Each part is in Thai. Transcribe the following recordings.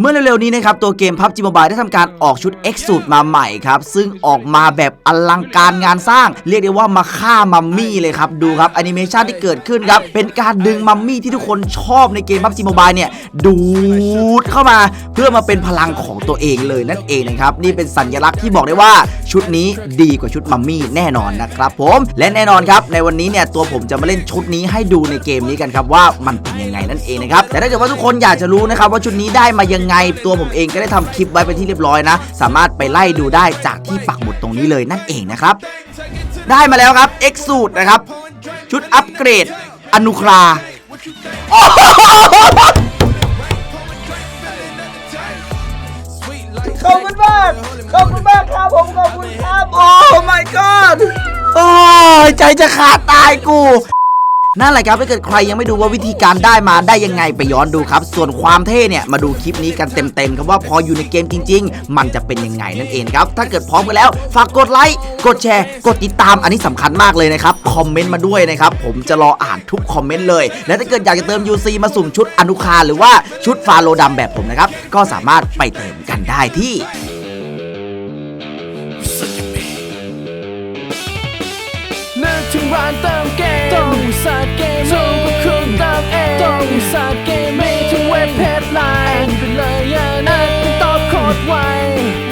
เมื่อเร็วๆนี้นะครับตัวเกม PUBG Mobile ได้ทำการออกชุด X สูตรมาใหม่ครับ ซึ่งออกมาแบบอลังการงานสร้าง เรียกได้ว่ามาฆ่ามัมมี่เลยครับ ดูครับแอนิเมชันที่เกิดขึ้นครับ เป็นการดึงมัมมี่ที่ทุกคนชอบในเกม PUBG Mobile เนี่ย ดูดเข้ามาเพื่อมาเป็นพลังของตัวเองเลยนั่นเองนะครับ นี่เป็นสัญลักษณ์ที่บอกได้ว่าชุดนี้ดีกว่าชุดมัมมี่แน่นอนนะครับผมและแน่นอนครับในวันนี้เนี่ยตัวผมจะมาเล่นชุดนี้ให้ดูในเกมนี้กันครับว่ามันเป็นยังไงนั่นเองนะครับแต่ถ้าเกิดว่าทุกคนอยากจะรู้นะครับว่าชุดนี้ได้มายังไงตัวผมเองก็ได้ทำคลิปไว้เป็นที่เรียบร้อยนะ สามารถไปไล่ดูได้จากที่ปักหมุดตรงนี้เลยนั่นเองนะครับ ได้มาแล้วครับ X สูตรนะครับ ชุดอัปเกรด อนุคราโอ้โหขอบคุณมากขอบคุณมากครับผมขอบคุณครับ โอ้ my god โอ้ยใจจะขาดตายกู นั่นแหละครับถ้าเกิดใครยังไม่ดูว่าวิธีการได้มาได้ยังไงไปย้อนดูครับ ส่วนความเท่เนี่ยมาดูคลิปนี้กันเต็มๆครับว่าพออยู่ในเกมจริง ๆ มันจะเป็นยังไงนั่นเองครับ ถ้าเกิดพร้อมกันแล้ว ฝากกดไลค์กดแชร์ กดติดตามอันนี้สำคัญมากเลยนะครับคอมเมนต์มาด้วยนะครับผมจะรออ่านทุกคอมเมนต์เลย และถ้าเกิดอยากจะเติม UC มาสุ่มชุดอนุคาหรือว่าชุดฟาโลดำแบบผมนะครับก็สามารถไปเติมกันได้ที่นึกถึงร้านเติมเกมต้อ สาเกมถูกกว่าคุณเติมเองต้องสาเกมมีทุกเว็บเพจไลน์ไปเลยอย่านัดเป็นตอบโคดไวไม่ว่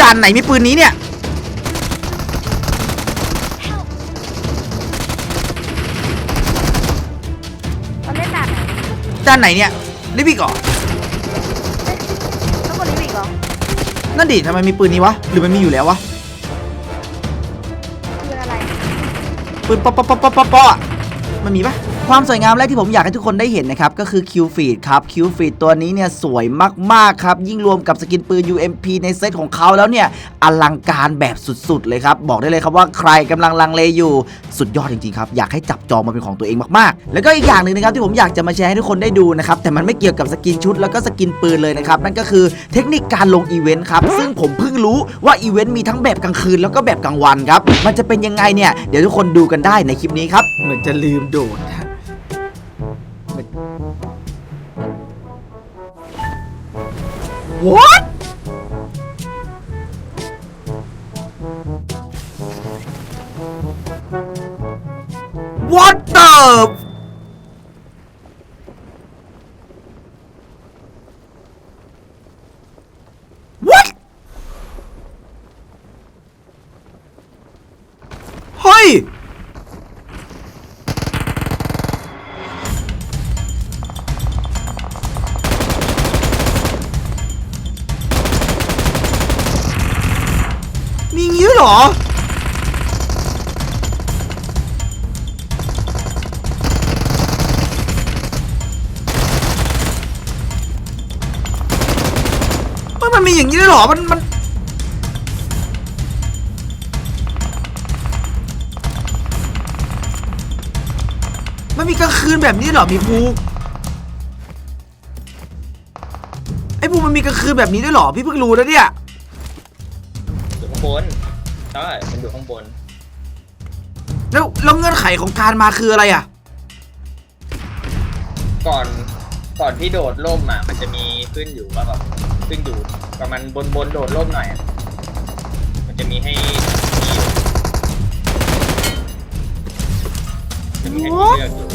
ด่านไหนมีปืนนี้เนี่ยเราเล่นด่านไหนด่านไหนเนี่ยลิบิกเหรอต้องกดลิมิกเหรอนั่นดิทำไมมีปืนนี้วะหรือมันมีอยู่แล้ววะคืออะไรปืนป๊อปป๊อปป๊อปป๊อปป๊อปป๊อปอะมันมีปะ ความสวยงามแรกที่ผมอยากให้ทุกคนได้เห็นนะครับก็คือคิวฟีดครับคิวฟีดตัวนี้เนี่ยสวยมากๆครับยิ่งรวมกับสกินปืน UMP ในเซตของเขาแล้วเนี่ยอลังการแบบสุดๆเลยครับบอกได้เลยครับว่าใครกำลังลังเลอยู่สุดยอดจริงๆครับอยากให้จับจองมาเป็นของตัวเองมากๆ แล้วก็อีกอย่างหนึ่งนะครับที่ผมอยากจะมาแชร์ให้ทุกคนได้ดูนะครับแต่มันไม่เกี่ยวกับสกินชุดแล้วก็สกินปืนเลยนะครับนั่นก็คือเทคนิคการลงอีเวนต์ครับซึ่งผมเพิ่งรู้ว่าอีเวนต์มีทั้งแบบกลางคืนแล้วก็แบบกลางวันครับมันจะเป็นยังไงเนี่ยเดี๋ยวทุกคนดูกันได้ในคลิปนี้ครับเหมือนจะลืมโดด What? What the? อย่างนี้ด้วยเหรอ มัน มัน มันมีกลางคืนแบบนี้เหรอ มีภูไอ้ภูมันมีกลางคืนแบบนี้ด้วยเหรอ พี่เพิ่งรู้นะเนี่ย อยู่ข้างบน ใช่ มันอยู่ข้างบน แล้วแล้วเงื่อนไขของการมาคืออะไรอะ ก่อน ก่อนที่โดดร่มอะมันจะมีขึ้นอยู่ว่าแบบขึ้นอยู่ประมาณบนบนโดดร่มหน่อยอะมันจะมีให้มีอยู่จะมีให้พี่เลือกอยู่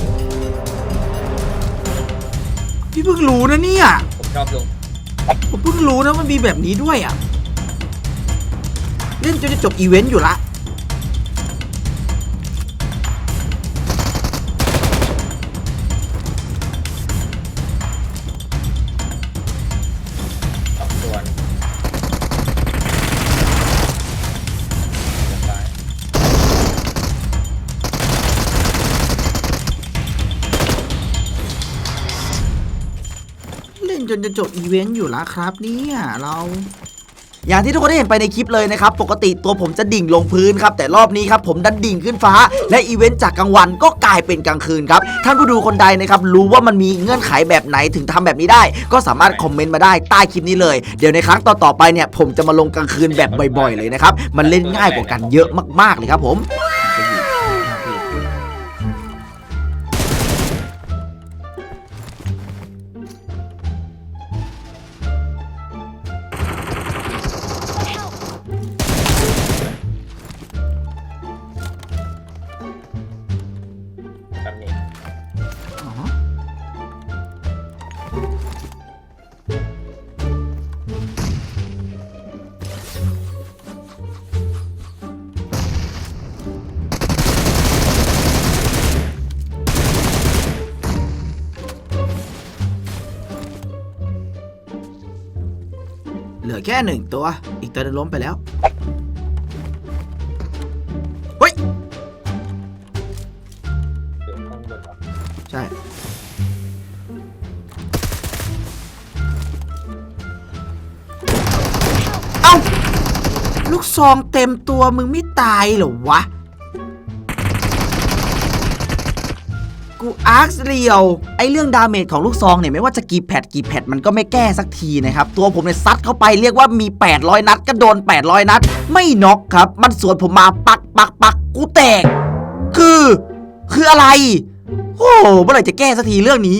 พี่เพิ่งรู้นะเนี่ย ผมชอบลงผมเพิ่งรู้นะมันมีแบบนี้ด้วยอะ เล่นจนจะจบอีเวนต์อยู่ละ นจนจะจบอีเวนต์อยู่ละครับเนี่ยเราอย่างที่ทุกคนได้เห็นไปในคลิปเลยนะครับ ปกติตัวผมจะดิ่งลงพื้นครับ แต่รอบนี้ครับผมดันดิ่งขึ้นฟ้า และอีเวนต์จากกลางวันก็กลายเป็นกลางคืนครับ ท่านผู้ดูคนใดนะครับ รู้ว่ามันมีเงื่อนไขแบบไหนถึงทำแบบนี้ได้ ก็สามารถคอมเมนต์มาได้ใต้คลิปนี้เลย เดี๋ยวในครั้งต่อๆไปเนี่ยผมจะมาลงกลางคืนแบบบ่อย ๆ เลยนะครับ มันเล่นง่ายกว่ากันเยอะมากๆเลยครับผม เหลือแค่หนึ่งตัว อีกตัวนึงล้มไปแล้ว เฮ้ย เดี๋ยวข้างบนเหรอใช่ เอ้า ลูกซองเต็มตัวมึงไม่ตายเหรอวะ กูอาร์คเรียวไอเรื่องดาเมจของลูกซองเนี่ยไม่ว่าจะกี่แพทกี่แพทมันก็ไม่แก้สักทีนะครับตัวผมเนี่ยซัดเข้าไปเรียกว่ามี 800 นัดก็โดน 800 นัด ไม่น็อกครับ มันสวนผมมาปักปักปักกูแตก คือ คืออะไร โอ้เมื่อไหร่จะแก้สักทีเรื่องนี้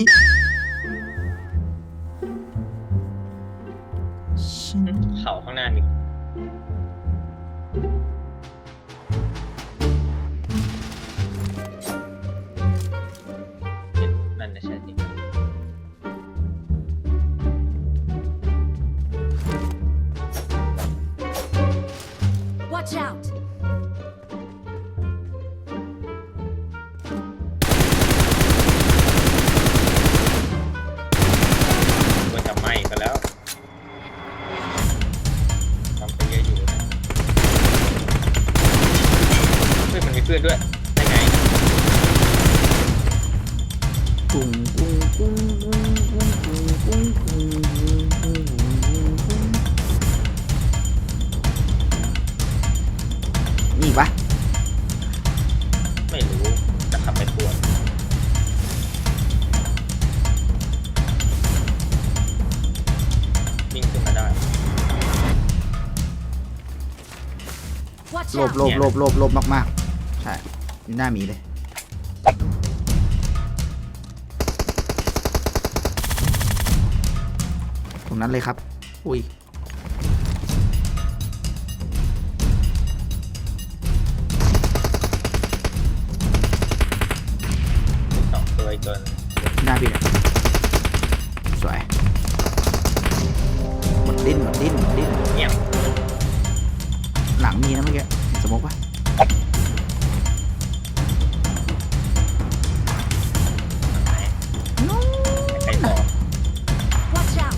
ไม่รู้จะขับไปปวดวิ่งขึ้นมาได้ Watch โลบ out โลบโลบโลบโลบมากๆ ใช่นี่หน้าหมีเลย ตรงนั้นเลยครับ อุ้ย ตัวอีกตัวหนึ่งหน้าพี่เนี่ยสวยหมดดิ้นหมดดิ้นหมดดิ้นเงียบหลังมีนะเมื่อกี้เห็นสมกปะไหนใครต่อ Watch out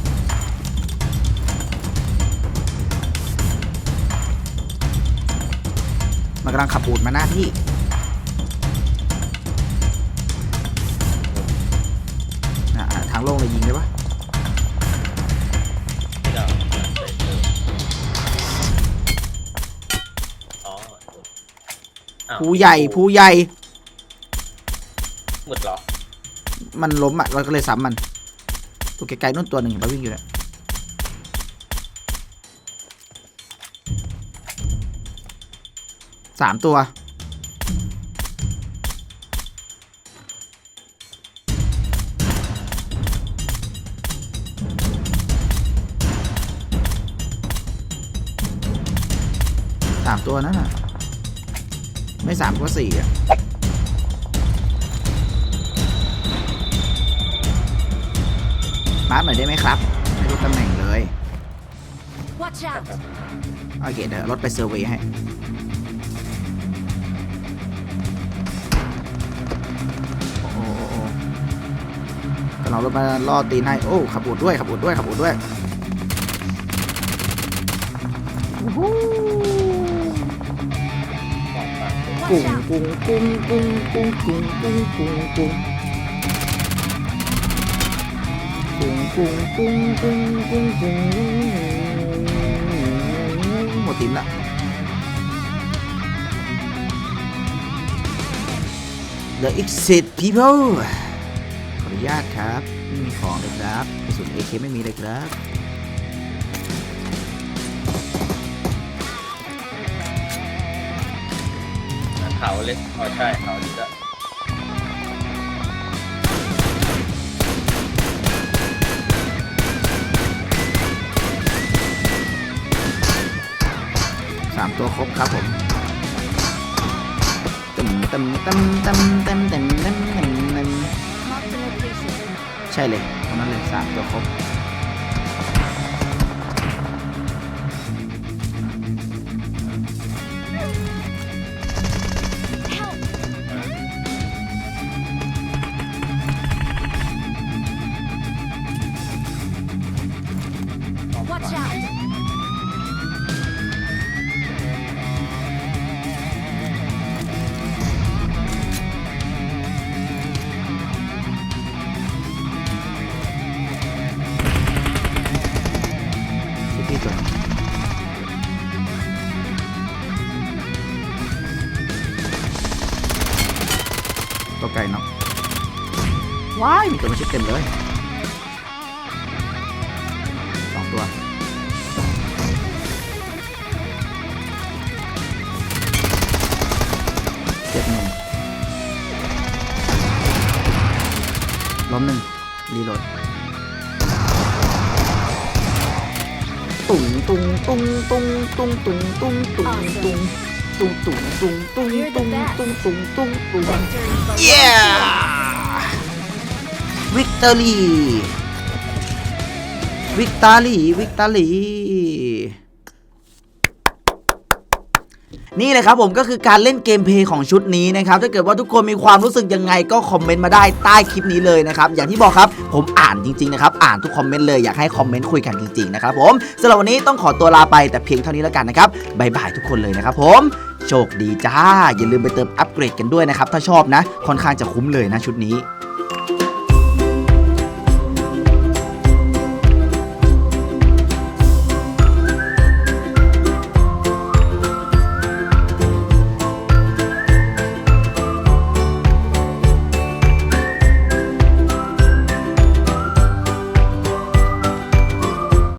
มันกำลังขับอูดมาหน้าพี่ อะทางโล่งเลยยิงได้ปะที่เราเคยเจออ๋ออ้าวภูใหญ่ภูใหญ่ หมดเหรอ มันล้มอะ เราก็เลยซ้ำมัน ตัวไกลๆนู่นตัวหนึ่งเห็นปะวิ่งอยู่เนี่ยสามตัว สามตัวนั่นน่ะ ไม่สามก็สี่อะมาร์คหน่อยได้ไหมครับ ไม่รู้ตำแหน่งเลย Watch out โอเคเดี๋ยวรถไปเซอร์เวย์ให้ โอ้โหกำลังรถมาล่อตีนให้ โอ้ขับอูดด้วยขับอูดด้วยขับอูดด้วยโอ้โห สองฝั่งกุ้งกุ้งกุ้งกุ้งกุ้งกุ้งกุ้งกุ้งกุ้งกุ้งกุ้งกุ้งกุ้งกุ้งกุ้งทีมละเหลืออีกสิบ people ขออนุญาตครับไม่มีของเลยครับกระสุน AK ไม่มีเลยครับ เขาเลยอ๋อใช่เขาดีก็สามตัวครบครับผมตึมตึมตึมตึมตึมตึมตึมตึมตึม Mark the location. ใช่เลยตรงนั้นเลยสามตัวครบ เต็มเลยสองตัวเจ็บหนึ่งล้มหนึ่งรีโหลดตุงตุงตุงตุงตุงตุงตุงตุงตุงตุงตุงตุงตุงตุงตุงตุงตุงตุง ตุง Victory belongs yeah victory victory victory นี่เลยครับผมก็คือการเล่นเกมเพย์ของชุดนี้นะครับถ้าเกิดว่าทุกคนมีความรู้สึกยังไงก็คอมเมนต์มาได้ใต้คลิปนี้เลยนะครับอย่างที่บอกครับผมอ่านจริงๆนะครับอ่านทุกคอมเมนต์เลยอยากให้คอมเมนต์คุยกันจริงๆนะครับผมสำหรับวันนี้ต้องขอตัวลาไปแต่เพียงเท่านี้แล้วกันนะครับบายบายทุกคนเลยนะครับผมโชคดีจ้าอย่าลืมไปเติมอัปเกรดกันด้วยนะครับถ้าชอบนะค่อนข้างจะคุ้มเลยนะชุดนี้